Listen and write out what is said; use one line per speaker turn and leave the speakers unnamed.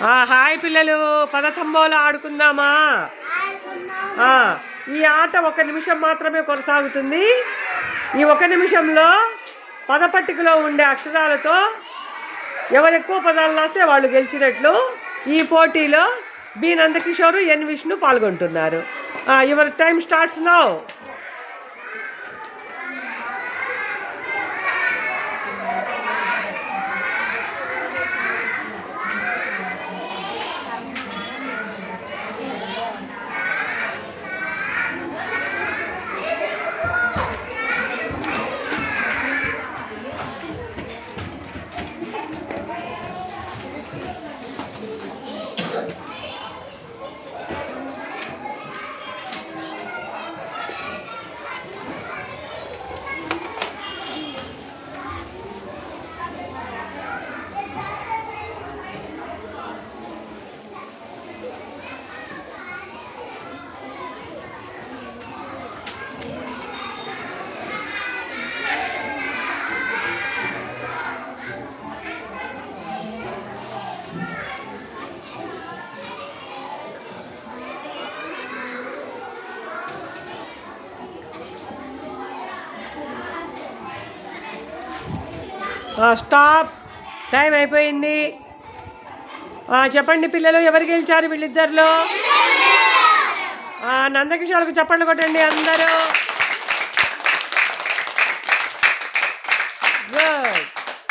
Hi పిల్లలు పదతంబోలు ఆడుకుందామా? ఈ ఆట ఒక నిమిషం మాత్రమే కొనసాగుతుంది. ఈ ఒక నిమిషంలో పదపట్టికలో ఉండే అక్షరాలతో ఎవరు ఎక్కువ పదాలు రాస్తే వాళ్ళు గెలిచినట్లు ఈ పోటీలో బి. నందకిషోర్ ఎన్. విష్ణు పాల్గొంటున్నారు. Your time starts now. Stop time అయిపోయింది. చెప్పండి పిల్లలు ఎవరు గెలిచారు వీళ్ళిద్దరిలో? ఆ, నందకిషోర్కు చప్పట్లు కొట్టండి అందరూ.